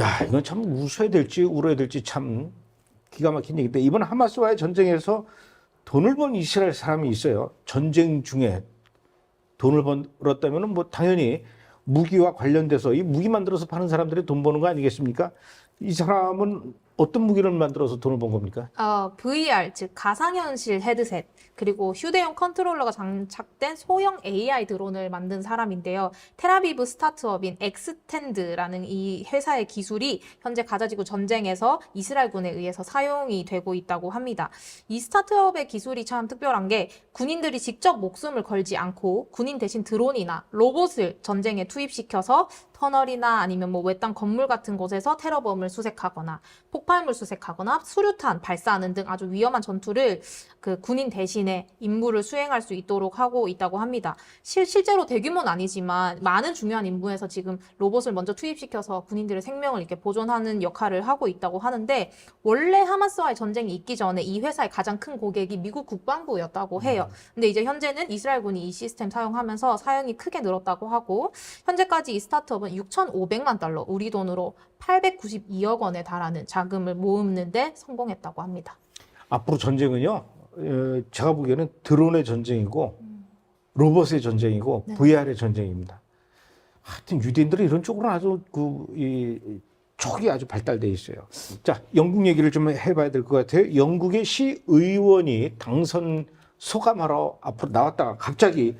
야, 이건 참 웃어야 될지 울어야 될지 참 기가 막힌 얘기인데 이번 하마스와의 전쟁에서 돈을 번 이스라엘 사람이 있어요. 전쟁 중에 돈을 벌었다면 뭐 당연히 무기와 관련돼서 이 무기 만들어서 파는 사람들이 돈 버는 거 아니겠습니까? 이 사람은 어떤 무기를 만들어서 돈을 번 겁니까? 어, VR, 즉 가상현실 헤드셋, 그리고 휴대용 컨트롤러가 장착된 소형 AI 드론을 만든 사람인데요. 테라비브 스타트업인 엑스텐드라는 이 회사의 기술이 현재 가자지구 전쟁에서 이스라엘군에 의해서 사용이 되고 있다고 합니다. 이 스타트업의 기술이 참 특별한 게 군인들이 직접 목숨을 걸지 않고 군인 대신 드론이나 로봇을 전쟁에 투입시켜서 터널이나 아니면 뭐 외딴 건물 같은 곳에서 테러범을 수색하거나 폭발물 수색하거나 수류탄 발사하는 등 아주 위험한 전투를 그 군인 대신에 임무를 수행할 수 있도록 하고 있다고 합니다. 실, 실제로 대규모는 아니지만 많은 중요한 임무에서 지금 로봇을 먼저 투입시켜서 군인들의 생명을 이렇게 보존하는 역할을 하고 있다고 하는데 원래 하마스와의 전쟁이 있기 전에 이 회사의 가장 큰 고객이 미국 국방부였다고 해요. 근데 이제 현재는 이스라엘 군이 이 시스템 사용하면서 사용이 크게 늘었다고 하고 현재까지 이 스타트업은 6,500만 달러, 우리 돈으로 892억 원에 달하는 자금을 모으는데 성공했다고 합니다. 앞으로 전쟁은요, 어, 제가 보기에는 드론의 전쟁이고 로봇의 전쟁이고 네. VR의 전쟁입니다. 하여튼 유대인들은 이런 쪽으로 아주 그, 이, 촉이 아주 발달돼 있어요. 자, 영국 얘기를 좀 해봐야 될 것 같아요. 영국의 시의원이 당선 소감하러 앞으로 나왔다가 갑자기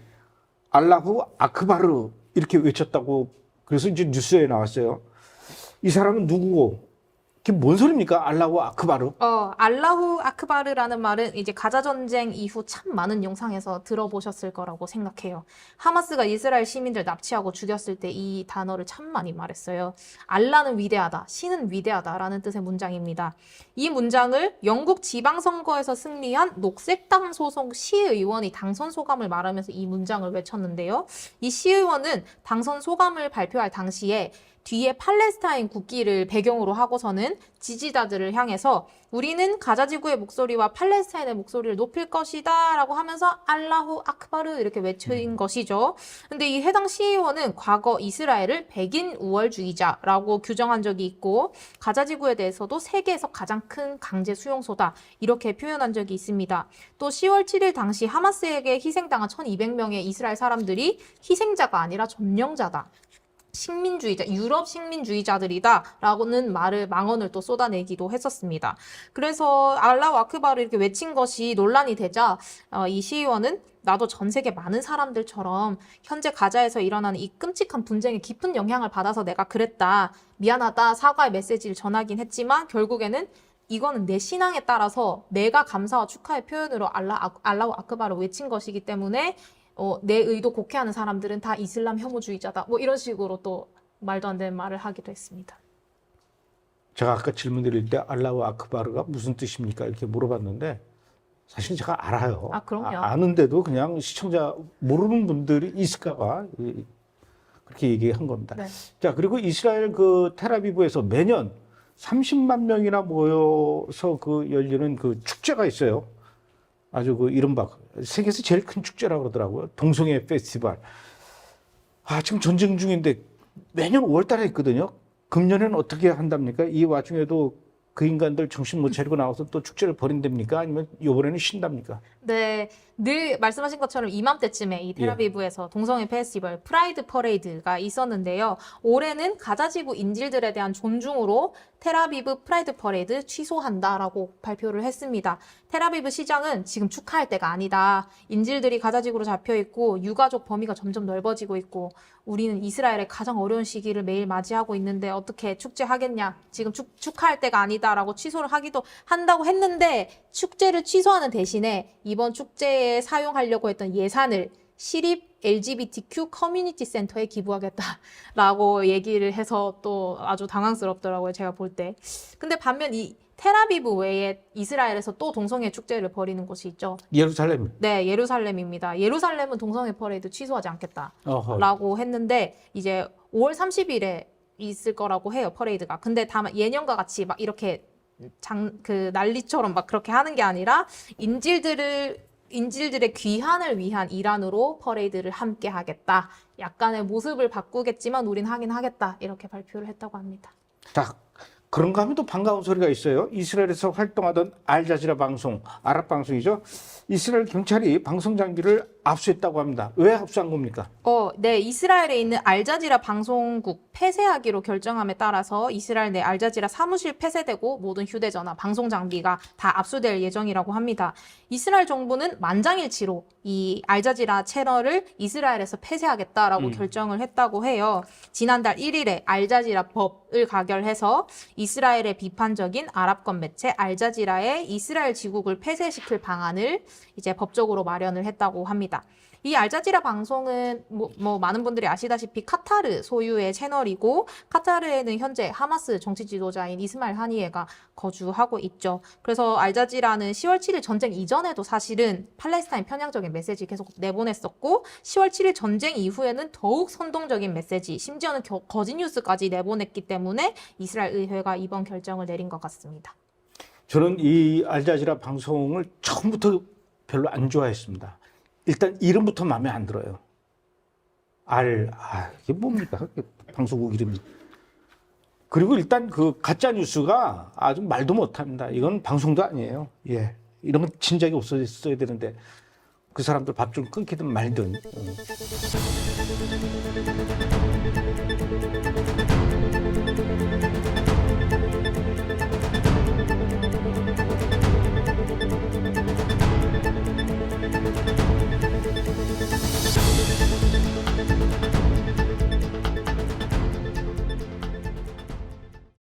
알라후 아크바르 이렇게 외쳤다고 그래서 이제 뉴스에 나왔어요. 이 사람은 누구고? 그게 뭔 소리입니까? 알라후 아크바르? 어, 알라후 아크바르라는 말은 이제 가자 전쟁 이후 참 많은 영상에서 들어보셨을 거라고 생각해요. 하마스가 이스라엘 시민들 납치하고 죽였을 때 이 단어를 참 많이 말했어요. 알라는 위대하다, 신은 위대하다라는 뜻의 문장입니다. 이 문장을 영국 지방선거에서 승리한 녹색당 소속 시의원이 당선 소감을 말하면서 이 문장을 외쳤는데요. 이 시의원은 당선 소감을 발표할 당시에 뒤에 팔레스타인 국기를 배경으로 하고서는 지지자들을 향해서 우리는 가자 지구의 목소리와 팔레스타인의 목소리를 높일 것이다 라고 하면서 알라후 아크바르 이렇게 외친 것이죠. 근데 이 해당 시의원은 과거 이스라엘을 백인 우월주의자라고 규정한 적이 있고 가자 지구에 대해서도 세계에서 가장 큰 강제 수용소다 이렇게 표현한 적이 있습니다. 또 10월 7일 당시 하마스에게 희생당한 1200명의 이스라엘 사람들이 희생자가 아니라 점령자다. 식민주의자, 유럽 식민주의자들이다라고는 말을 망언을 또 쏟아내기도 했었습니다. 그래서 알라우 아크바를 이렇게 외친 것이 논란이 되자 어, 이 시의원은 나도 전 세계 많은 사람들처럼 현재 가자에서 일어나는 이 끔찍한 분쟁에 깊은 영향을 받아서 내가 그랬다. 미안하다. 사과의 메시지를 전하긴 했지만 결국에는 이거는 내 신앙에 따라서 내가 감사와 축하의 표현으로 알라, 알라우 아크바를 외친 것이기 때문에 어, 내 의도 곡해하는 사람들은 다 이슬람 혐오주의자다. 뭐 이런 식으로 또 말도 안 되는 말을 하기도 했습니다. 제가 아까 질문 드릴 때 알라우 아크바르가 무슨 뜻입니까? 이렇게 물어봤는데 사실 제가 알아요. 아, 그럼요. 아, 는데도 그냥 시청자 모르는 분들이 있을까봐 이- 그렇게 얘기한 겁니다. 네. 자 그리고 이스라엘 그 테라비브에서 매년 30만 명이나 모여서 그 열리는 그 축제가 있어요. 아주 그 이른바 세계에서 제일 큰 축제라고 그러더라고요. 동성애 페스티벌. 아 지금 전쟁 중인데 매년 5월 달에 있거든요. 금년에는 어떻게 한답니까? 이 와중에도 그 인간들 정신 못 차리고 나와서 또 축제를 벌인답니까? 아니면 이번에는 쉰답니까? 네, 늘 말씀하신 것처럼 이맘때쯤에 이 테라비브에서 동성애 페스티벌 프라이드 퍼레이드가 있었는데요. 올해는 가자지구 인질들에 대한 존중으로 테라비브 프라이드 퍼레이드 취소한다라고 발표를 했습니다. 테라비브 시장은 지금 축하할 때가 아니다. 인질들이 가자지구로 잡혀 있고 유가족 범위가 점점 넓어지고 있고 우리는 이스라엘의 가장 어려운 시기를 매일 맞이하고 있는데 어떻게 축제하겠냐? 지금 축, 축하할 때가 아니다 라고 취소를 하기도 한다고 했는데 축제를 취소하는 대신에 이번 축제에 사용하려고 했던 예산을 시립 LGBTQ 커뮤니티 센터에 기부하겠다라고 얘기를 해서 또 아주 당황스럽더라고요. 제가 볼 때. 근데 반면 이 테라비브 외에 이스라엘에서 또 동성애 축제를 벌이는 곳이 있죠. 예루살렘. 네, 예루살렘입니다. 예루살렘은 동성애 퍼레이드 취소하지 않겠다. 어허. 라고 했는데 이제 5월 30일에 있을 거라고 해요 퍼레이드가. 근데 다만 예년과 같이 막 이렇게 장 그 난리처럼 막 그렇게 하는 게 아니라 인질들을 인질들의 귀환을 위한 일환으로 퍼레이드를 함께 하겠다. 약간의 모습을 바꾸겠지만 우린 하긴 하겠다. 이렇게 발표를 했다고 합니다. 자, 그런가 하면 또 반가운 소리가 있어요. 이스라엘에서 활동하던 알자지라 방송, 아랍 방송이죠. 이스라엘 경찰이 방송 장비를 압수했다고 합니다. 왜 압수한 겁니까? 어, 네, 이스라엘에 있는 알자지라 방송국 폐쇄하기로 결정함에 따라서 이스라엘 내 알자지라 사무실 폐쇄되고 모든 휴대전화, 방송 장비가 다 압수될 예정이라고 합니다. 이스라엘 정부는 만장일치로 이 알자지라 채널을 이스라엘에서 폐쇄하겠다라고 결정을 했다고 해요. 지난달 1일에 알자지라 법을 가결해서 이스라엘의 비판적인 아랍권 매체 알자지라의 이스라엘 지국을 폐쇄시킬 방안을 이제 법적으로 마련을 했다고 합니다. 이 알자지라 방송은 뭐, 뭐 많은 분들이 아시다시피 카타르 소유의 채널이고 카타르에는 현재 하마스 정치 지도자인 이스마일 하니에가 거주하고 있죠. 그래서 알자지라는 10월 7일 전쟁 이전에도 사실은 팔레스타인 편향적인 메시지 계속 내보냈었고 10월 7일 전쟁 이후에는 더욱 선동적인 메시지, 심지어는 겨- 거짓 뉴스까지 내보냈기 때문에 이스라엘 의회가 이번 결정을 내린 것 같습니다. 저는 이 알자지라 방송을 처음부터 별로 안 좋아했습니다. 일단 이름부터 마음에 안 들어요. 알, 아, 이게 뭡니까? 방송국 이름이. 그리고 일단 그 가짜 뉴스가 아주 말도 못 합니다. 이건 방송도 아니에요. 예. 건 진작에 없어졌어야 되는데 그 사람들 밥 좀 끊기든 말든. 음.